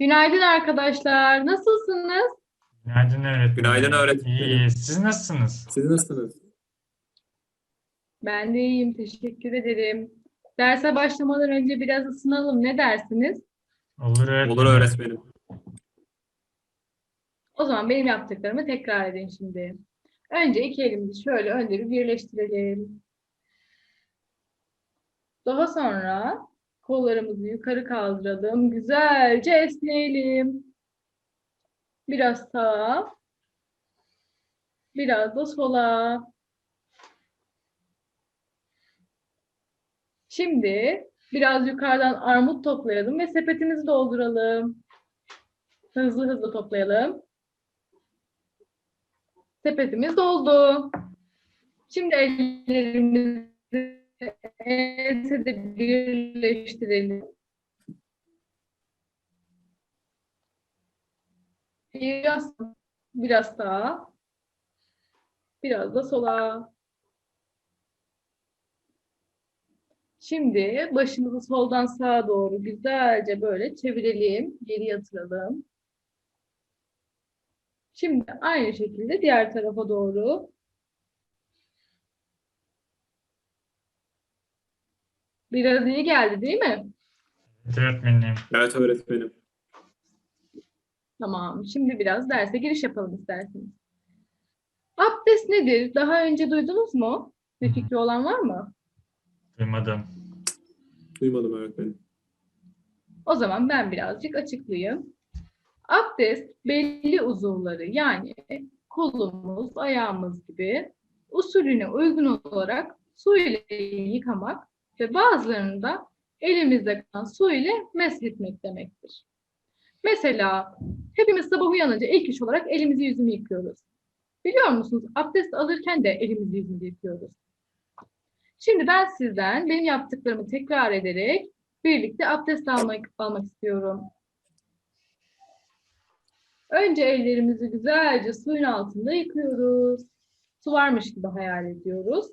Günaydın arkadaşlar. Nasılsınız? Günaydın öğretmenim. Günaydın öğretmenim. İyi, siz nasılsınız? Siz nasılsınız? Ben de iyiyim. Teşekkür ederim. Derse başlamadan önce biraz ısınalım. Ne dersiniz? Olur öğretmenim. Olur öğretmenim. O zaman benim yaptıklarımı tekrar edin şimdi. Önce iki elimizi şöyle bir birleştirelim. Daha sonra kollarımızı yukarı kaldıralım. Güzelce esneyelim. Biraz sağa. Biraz da sola. Şimdi biraz yukarıdan armut toplayalım ve sepetimizi dolduralım. Hızlı hızlı toplayalım. Sepetimiz doldu. Şimdi ellerimizi ensede birleştirelim. Biraz, biraz sağa. Biraz da sola. Şimdi başımızı soldan sağa doğru güzelce böyle çevirelim. Geri yatıralım. Şimdi aynı şekilde diğer tarafa doğru. Biraz iyi geldi değil mi? Evet öğretmenim. Evet öğretmenim. Tamam. Şimdi biraz derse giriş yapalım isterseniz. Abdest nedir? Daha önce duydunuz mu? Bir fikri olan var mı? Duymadım. Duymadım öğretmenim. O zaman ben birazcık açıklayayım. Abdest belli uzuvları yani kolumuz, ayağımız gibi usulüne uygun olarak su ile yıkamak ve bazılarını da elimizde kalan su ile meshetmek demektir. Mesela hepimiz sabah uyanınca ilk iş olarak elimizi yüzümü yıkıyoruz. Biliyor musunuz? Abdest alırken de elimizi yüzümüzü yıkıyoruz. Şimdi ben sizden benim yaptıklarımı tekrar ederek birlikte abdest almak, almak istiyorum. Önce ellerimizi güzelce suyun altında yıkıyoruz. Su varmış gibi hayal ediyoruz.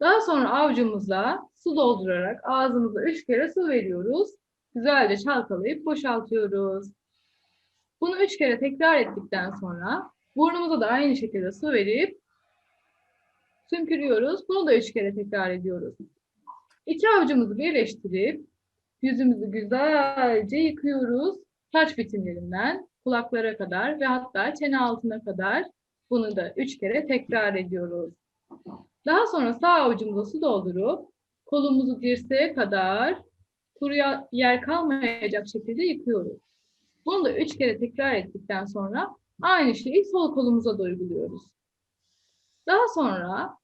Daha sonra avucumuzla su doldurarak ağzımıza üç kere su veriyoruz. Güzelce çalkalayıp boşaltıyoruz. Bunu üç kere tekrar ettikten sonra burnumuza da aynı şekilde su verip sümkürüyoruz. Bunu da üç kere tekrar ediyoruz. İki avucumuzu birleştirip yüzümüzü güzelce yıkıyoruz. Saç bitimlerinden kulaklara kadar ve hatta çene altına kadar bunu da üç kere tekrar ediyoruz. Daha sonra sağ avucumuza su doldurup kolumuzu dirseğe kadar kuruya yer kalmayacak şekilde yıkıyoruz. Bunu da üç kere tekrar ettikten sonra aynı şeyi sol kolumuza da uyguluyoruz. Daha sonra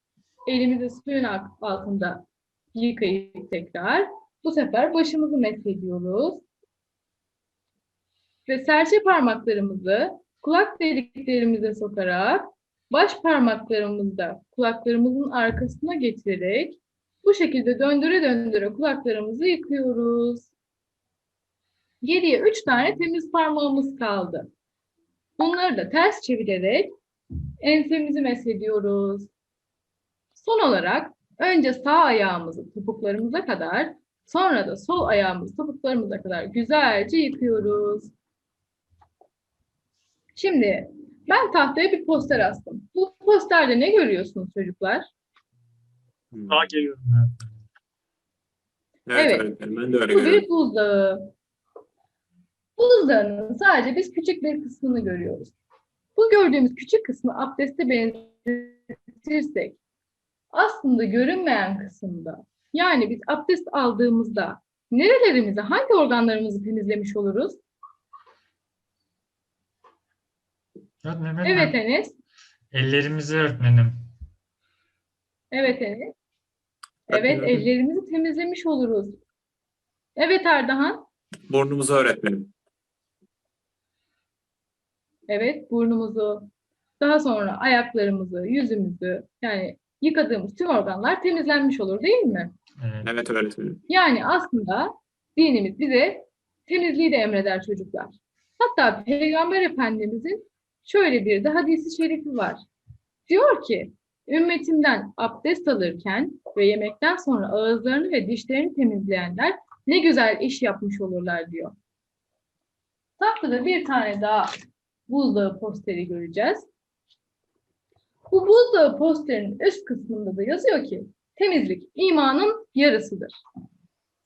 elimizi suyun altında yıkayıp tekrar bu sefer başımızı meshediyoruz. Ve serçe parmaklarımızı kulak deliklerimize sokarak baş parmaklarımızı da kulaklarımızın arkasına getirerek bu şekilde döndüre döndüre kulaklarımızı yıkıyoruz. Geriye üç tane temiz parmağımız kaldı. Bunları da ters çevirerek ensemizi meshediyoruz. Son olarak önce sağ ayağımızı topuklarımıza kadar, sonra da sol ayağımızı topuklarımıza kadar güzelce yıkıyoruz. Şimdi ben tahtaya bir poster astım. Bu posterde ne görüyorsunuz çocuklar? Hmm. Sağa geliyorum. Evet, Evet. öğretmenim. Ben de öyle Bu görüyorum. bir buzdağı. Buzdağının sadece biz küçük bir kısmını görüyoruz. Bu gördüğümüz küçük kısmı abdeste benzetirsek aslında görünmeyen kısımda yani biz abdest aldığımızda nerelerimizi, hangi organlarımızı temizlemiş oluruz? Öğretmenim, Evet Enes. Ellerimizi öğretmenim. Evet Enes. Evet Öğretmenim. ellerimizi temizlemiş oluruz. Evet Ardahan. Burnumuzu öğretmenim. Evet burnumuzu. Daha sonra ayaklarımızı, yüzümüzü yani yıkadığımız tüm organlar temizlenmiş olur değil mi? Evet. Evet öğretmenim. Yani aslında dinimiz bize temizliği de emreder çocuklar. Hatta Peygamber Efendimizin şöyle bir de hadisi şerifi var. Diyor ki, ümmetimden abdest alırken ve yemekten sonra ağızlarını ve dişlerini temizleyenler ne güzel iş yapmış olurlar diyor. Tahtada bir tane daha buzdağı posteri göreceğiz. Bu buzdağı posterinin üst kısmında da yazıyor ki temizlik imanın yarısıdır.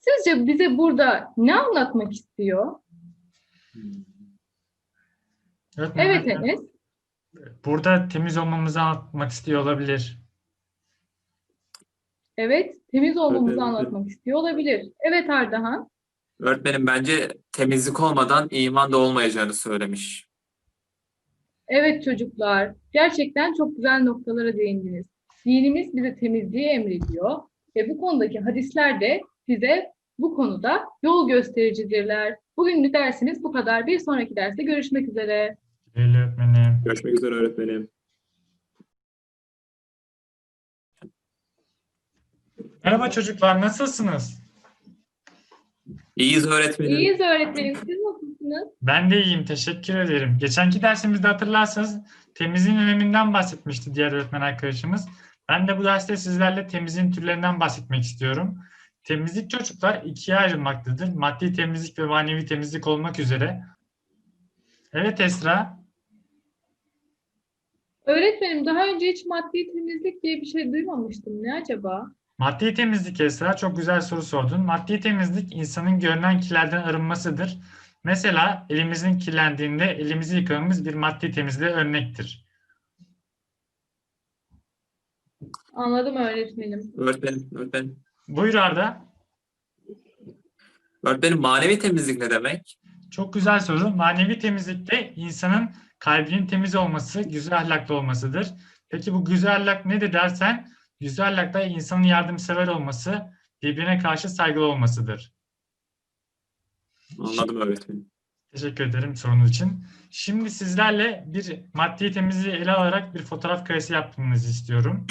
Sizce bize burada ne anlatmak istiyor? Öğretmenim, Evet Enes. Burada temiz olmamızı anlatmak istiyor olabilir. Evet, temiz olmamızı Evet, evet. anlatmak istiyor olabilir. Evet Ardahan. Öğretmenim bence temizlik olmadan iman da olmayacağını söylemiş. Evet çocuklar, gerçekten çok güzel noktalara değindiniz. Dinimiz bize temizliği emrediyor ve bu konudaki hadisler de bize bu konuda yol göstericidirler. Bugünlük dersimiz bu kadar. Bir sonraki derste görüşmek üzere. Güle öğretmenim. Görüşmek üzere öğretmenim. Merhaba çocuklar, nasılsınız? İyiyiz öğretmenim. İyiyiz öğretmenim. Siz nasılsınız? Ben de iyiyim, teşekkür ederim. Geçenki dersimizde hatırlarsanız temizliğin öneminden bahsetmişti diğer öğretmen arkadaşımız. Ben de bu derste sizlerle temizliğin türlerinden bahsetmek istiyorum. Temizlik çocuklar ikiye ayrılmaktadır. Maddi temizlik ve manevi temizlik olmak üzere. Evet Esra, Öğretmenim daha önce hiç maddi temizlik diye bir şey duymamıştım. Ne acaba? maddi temizlik Esra çok güzel soru sordun. Maddi temizlik insanın görünen kirlerden arınmasıdır. Mesela elimizin kirlendiğinde elimizi yıkamamız bir maddi temizliğe örnektir. Anladım öğretmenim. Öğretmenim, öğretmenim. Buyur Arda. Öğretmenim manevi temizlik ne demek? Çok güzel soru. Manevi temizlikte insanın kalbinin temiz olması, güzel ahlaklı olmasıdır. Peki bu güzel ahlak nedir dersen, güzel ahlakta insanın yardımsever olması, birbirine karşı saygılı olmasıdır. Anladım öğretmenim. Teşekkür ederim sorunuz için. Şimdi sizlerle bir maddi temizliği ele alarak bir fotoğraf karesi yapmanızı istiyorum.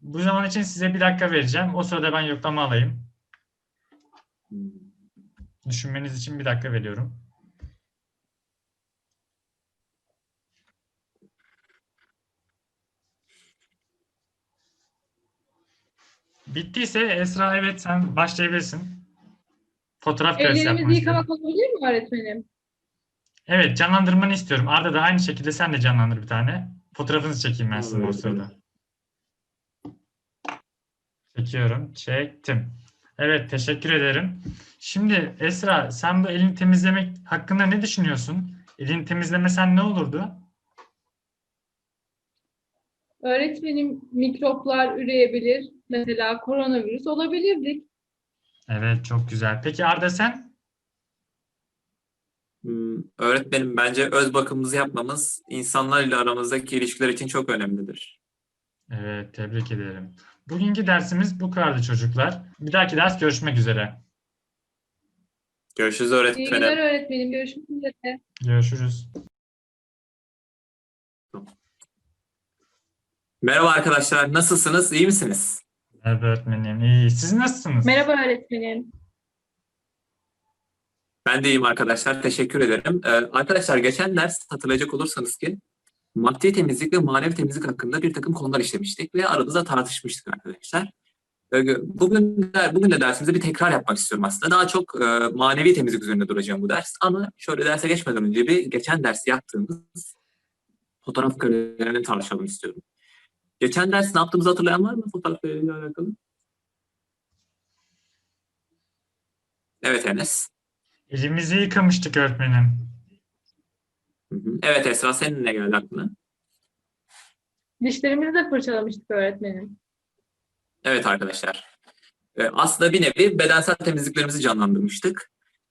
Bu zaman için size bir dakika vereceğim. O sırada ben yoklama alayım. Düşünmeniz için bir dakika veriyorum. Bittiyse Esra evet sen başlayabilirsin. Fotoğraf karesi yapmanı Ellerimizi istiyorum. yıkamak olabilir mi öğretmenim? Evet canlandırmanı istiyorum. Arda da aynı şekilde sen de canlandır bir tane. Fotoğrafınızı çekeyim ben sizin o sırada. Çekiyorum. Çektim. Evet teşekkür ederim. Şimdi Esra sen bu elini temizlemek hakkında ne düşünüyorsun? Elini temizlemesen ne olurdu? Öğretmenim mikroplar üreyebilir. Mesela koronavirüs olabilirdik. Evet çok güzel. Peki Arda sen? Hmm, Öğretmenim bence öz bakımımızı yapmamız insanlarla aramızdaki ilişkiler için çok önemlidir. Evet tebrik ederim. Bugünkü dersimiz bu kadardı çocuklar. Bir dahaki ders görüşmek üzere. Görüşürüz İyi öğretmenim. günler öğretmenim. Görüşmek üzere. Görüşürüz. Merhaba arkadaşlar, nasılsınız? İyi misiniz? Merhaba öğretmenim. İyi. Siz nasılsınız? Merhaba öğretmenim. Ben de iyiyim arkadaşlar. Teşekkür ederim. Ee, arkadaşlar geçen ders hatırlayacak olursanız ki maddi temizlik ve manevi temizlik hakkında bir takım konular işlemiştik ve aramızda tartışmıştık arkadaşlar. Ee, Bugün de, bugün de dersimizde bir tekrar yapmak istiyorum aslında. Daha çok e, manevi temizlik üzerinde duracağım bu ders. Ama şöyle derse geçmeden önce bir geçen ders yaptığımız fotoğraf karelerini tartışalım istiyorum. Geçen ders ne yaptığımızı hatırlayan var mı fotoğraf kareleriyle alakalı? Evet Enes. Elimizi yıkamıştık öğretmenim. Hı hı. Evet Esra senin ne geldi aklına? Dişlerimizi de fırçalamıştık öğretmenim. Evet arkadaşlar. Ee, aslında bir nevi bedensel temizliklerimizi canlandırmıştık.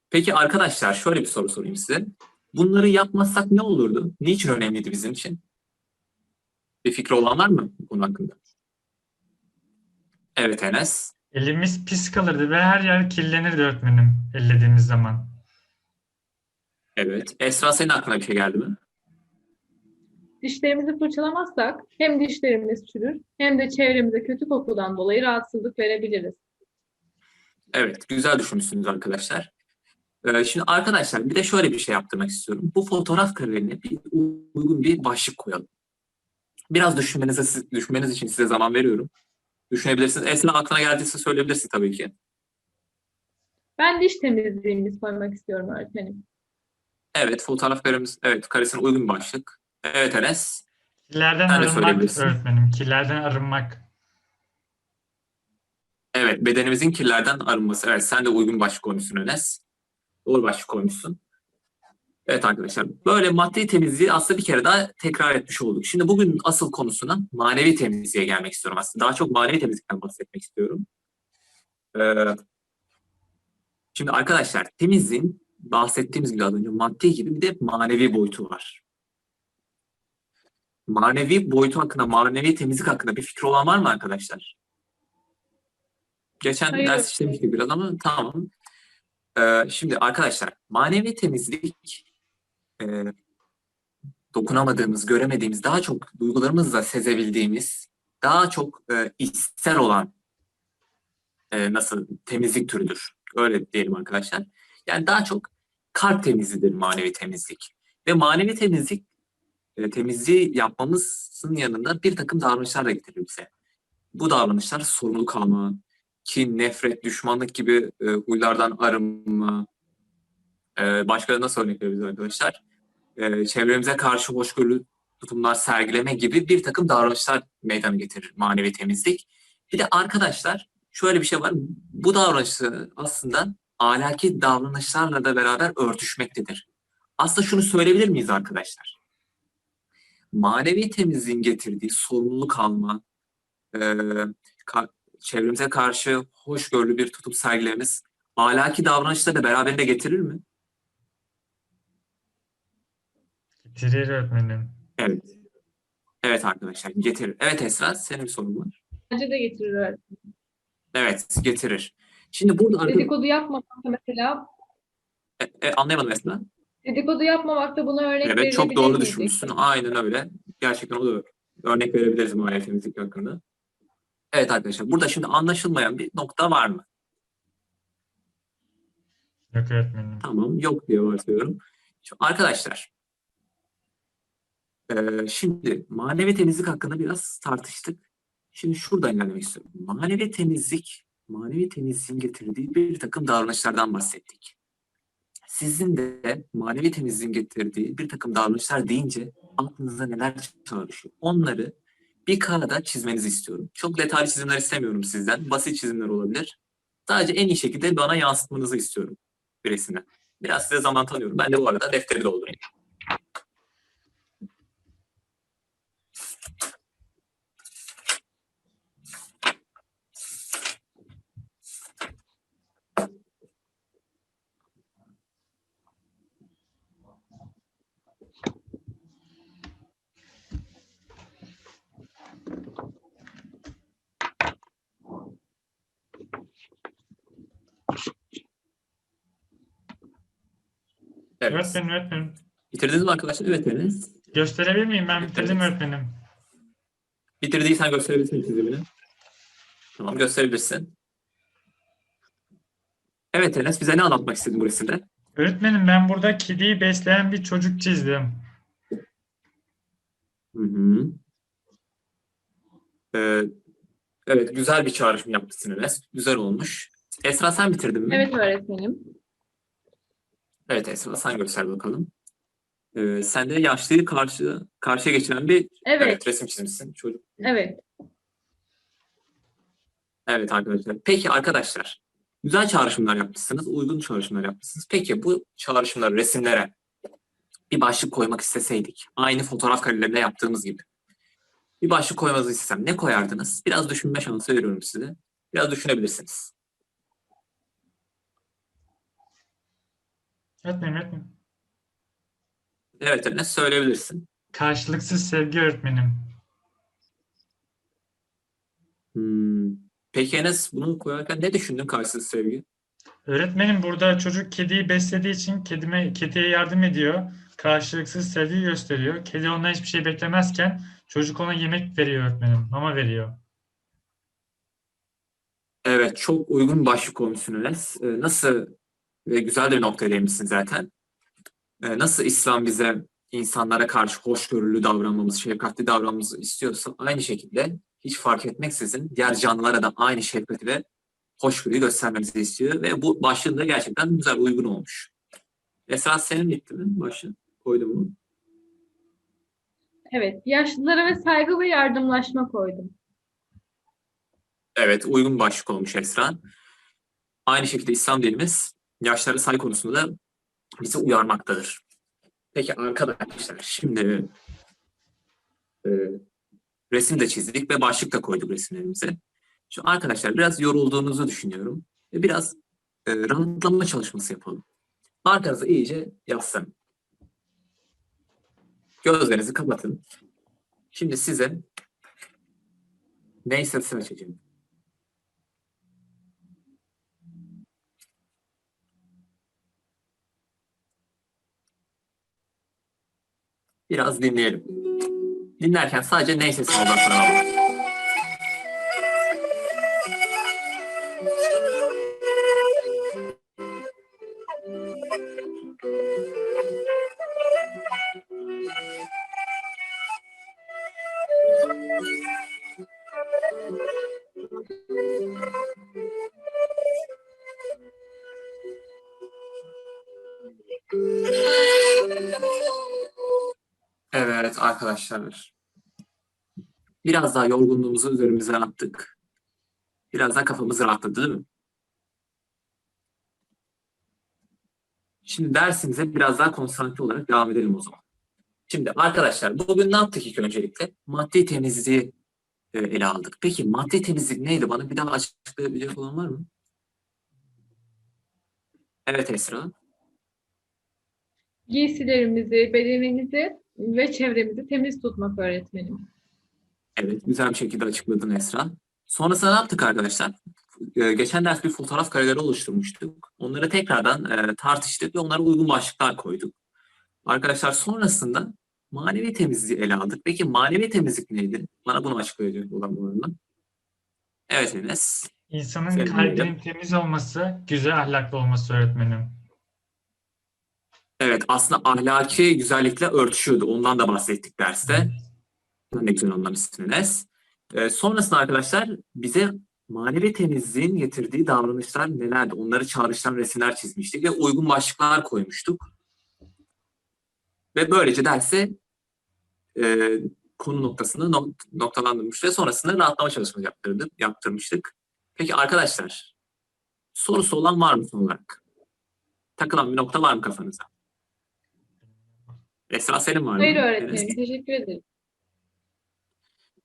Peki arkadaşlar şöyle bir soru sorayım size. Bunları yapmazsak ne olurdu? Niçin önemliydi bizim için? Bir fikri olan var mı bu konu hakkında? Evet Enes. Elimiz pis kalırdı ve her yer kirlenirdi öğretmenim ellediğimiz zaman. Evet. Esra senin aklına bir şey geldi mi? Dişlerimizi fırçalamazsak hem dişlerimiz çürür hem de çevremize kötü kokudan dolayı rahatsızlık verebiliriz. Evet. Güzel düşünmüşsünüz arkadaşlar. Ee, şimdi arkadaşlar bir de şöyle bir şey yaptırmak istiyorum. Bu fotoğraf karelerine bir uygun bir başlık koyalım. Biraz düşünmenize, düşünmeniz için size zaman veriyorum. Düşünebilirsiniz. Esra aklına geldiyse söyleyebilirsin tabii ki. Ben diş temizliğimiz koymak istiyorum öğretmenim. Evet fotoğraf karemiz, evet karesine uygun bir başlık. Evet Enes. Kirlerden Sen de arınmak söyleyebilirsin. öğretmenim. Kirlerden arınmak. Evet bedenimizin kirlerden arınması. Evet sen de uygun başlık koymuşsun Enes. Doğru başlık koymuşsun. Evet arkadaşlar böyle maddi temizliği aslında bir kere daha tekrar etmiş olduk. Şimdi bugün asıl konusuna manevi temizliğe gelmek istiyorum aslında. Daha çok manevi temizlikten bahsetmek istiyorum. Ee, şimdi arkadaşlar temizliğin bahsettiğimiz gibi az önce maddi gibi bir de manevi boyutu var. Manevi boyutu hakkında, manevi temizlik hakkında bir fikri olan var mı arkadaşlar? Geçen Hayır. ders işlemiştik biraz ama tamam. Ee, şimdi arkadaşlar manevi temizlik e, dokunamadığımız, göremediğimiz, daha çok duygularımızla sezebildiğimiz, daha çok e, içsel olan e, nasıl temizlik türüdür. Öyle diyelim arkadaşlar. Yani daha çok kalp temizliğidir manevi temizlik. Ve manevi temizlik e, temizliği yapmamızın yanında bir takım davranışlar da getirir bize. Bu davranışlar sorumluluk alma, kin, nefret, düşmanlık gibi e, huylardan arınma. E, başka nasıl örnek verebiliriz arkadaşlar? E, çevremize karşı hoşgörülü tutumlar sergileme gibi bir takım davranışlar meydana getirir manevi temizlik. Bir de arkadaşlar şöyle bir şey var. Bu davranışlar aslında ahlaki davranışlarla da beraber örtüşmektedir. Aslında şunu söyleyebilir miyiz arkadaşlar? Manevi temizliğin getirdiği sorumluluk alma, e, çevremize karşı hoşgörülü bir tutum sergilememiz ahlaki davranışları da beraberinde getirir mi? Getirir öğretmenim. Evet. Evet arkadaşlar getirir. Evet Esra senin bir sorun var. Bence de getirir öğretmenim. Evet getirir. Şimdi burada Dedikodu yapmamakta mesela E, e, anlayamadım Esra. dedikodu yapmamakta buna örnek Evet çok verilebilir doğru miydi? düşünmüşsün. Aynen öyle. Gerçekten o da örnek verebiliriz mahalle temizlik hakkında. Evet arkadaşlar burada şimdi anlaşılmayan bir nokta var mı? Yok öğretmenim. Tamam yok diye varsayıyorum. Şimdi arkadaşlar şimdi manevi temizlik hakkında biraz tartıştık. Şimdi şuradan ilerlemek istiyorum. Manevi temizlik, manevi temizliğin getirdiği bir takım davranışlardan bahsettik. Sizin de manevi temizliğin getirdiği bir takım davranışlar deyince aklınıza neler çalışıyor? Onları bir kağıda çizmenizi istiyorum. Çok detaylı çizimler istemiyorum sizden. Basit çizimler olabilir. Sadece en iyi şekilde bana yansıtmanızı istiyorum bir resimden. Biraz size zaman tanıyorum. Ben de bu arada defteri doldurayım. Evet. Öğretmenim öğretmenim. Bitirdiniz mi arkadaşlar? Evet Enes. Gösterebilir miyim? Ben bitirdim Evet. öğretmenim. Bitirdiysen gösterebilirsin çizimini. Tamam gösterebilirsin. Evet Enes bize ne anlatmak istedin bu resimde? Öğretmenim ben burada kediyi besleyen bir çocuk çizdim. Hı hı. Ee, evet güzel bir çağrışım yapmışsın Enes. Güzel olmuş. Esra sen bitirdin mi? Evet öğretmenim. Evet Esra sen göster bakalım. Ee, sen de yaşlıyı karşı karşıya geçiren bir Evet, evet, resim çizmişsin. Çocuk. evet. Evet arkadaşlar. Peki arkadaşlar. Güzel çağrışımlar yapmışsınız. Uygun çağrışımlar yapmışsınız. Peki bu çağrışımlar resimlere bir başlık koymak isteseydik. Aynı fotoğraf karelerinde yaptığımız gibi. Bir başlık koymanızı istesem ne koyardınız? Biraz düşünme şansı veriyorum size. Biraz düşünebilirsiniz. Öğretmenim öğretmenim. Evet Enes söyleyebilirsin. Karşılıksız sevgi öğretmenim. Hmm. Peki Enes bunu koyarken ne düşündün karşısız sevgi? Öğretmenim burada çocuk kediyi beslediği için kedime, kediye yardım ediyor. Karşılıksız sevgi gösteriyor. Kedi ondan hiçbir şey beklemezken çocuk ona yemek veriyor öğretmenim. Mama veriyor. Evet çok uygun başlık koymuşsun Enes. Ee, nasıl ve güzel de bir noktaya değinmişsin zaten. Ee, nasıl İslam bize insanlara karşı hoşgörülü davranmamızı, şefkatli davranmamızı istiyorsa aynı şekilde hiç fark etmeksizin diğer canlılara da aynı şefkati ve hoşgörüyü göstermemizi istiyor ve bu başlığında gerçekten güzel uygun olmuş. Esra senin bitti mi? Başı koydun mu? Evet, yaşlılara ve saygı ve yardımlaşma koydum. Evet, uygun başlık olmuş Esra. Aynı şekilde İslam dinimiz yaşlara saygı konusunda bizi uyarmaktadır. Peki arkadaşlar, şimdi e, resim de çizdik ve başlık da koyduk resimlerimize. Şu arkadaşlar biraz yorulduğunuzu düşünüyorum ve biraz e, rahatlama çalışması yapalım. Arkanızı iyice yaslanın. Gözlerinizi kapatın. Şimdi size neyse seçeceğim. Biraz dinleyelim. Dinlerken sadece ney sesine odaklanalım. Arkadaşlar. Biraz daha yorgunluğumuzu üzerimizden attık. Biraz daha kafamız rahatladı değil mi? Şimdi dersimize biraz daha konsantre olarak devam edelim o zaman. Şimdi arkadaşlar bugün ne yaptık ilk öncelikle? Maddi temizliği e, ele aldık. Peki maddi temizlik neydi? Bana bir daha açıklayabilecek olan var mı? Evet Esra. Giysilerimizi, bedenimizi ve çevremizi temiz tutmak öğretmenim. Evet, güzel bir şekilde açıkladın Esra. Sonrasında ne yaptık arkadaşlar? Ee, geçen ders bir fotoğraf kareleri oluşturmuştuk. Onları tekrardan e, tartıştık ve onlara uygun başlıklar koyduk. Arkadaşlar sonrasında manevi temizliği ele aldık. Peki manevi temizlik neydi? Bana bunu açıklayacak olan bu arada. Evet Enes. İnsanın Senin kalbinin temiz olması, güzel ahlaklı olması öğretmenim. Evet aslında ahlaki güzellikle örtüşüyordu. Ondan da bahsettik derste. Ne güzel anlamışsın Enes. Ee, sonrasında arkadaşlar bize manevi temizliğin getirdiği davranışlar nelerdi? Onları çağrıştıran resimler çizmiştik ve uygun başlıklar koymuştuk. Ve böylece derse e, konu noktasını nok- noktalandırmış ve sonrasında rahatlama çalışması yaptırdık, yaptırmıştık. Peki arkadaşlar sorusu olan var mı son olarak? Takılan bir nokta var mı kafanıza? Esra senin var mı? Hayır öğretmenim, teşekkür ederim.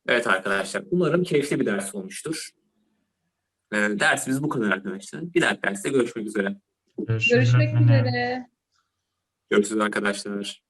Evet arkadaşlar, umarım keyifli bir ders olmuştur. Ee, dersimiz bu kadar arkadaşlar. Bir dahaki derste görüşmek üzere. Görüşmek üzere. Görüşürüz arkadaşlar.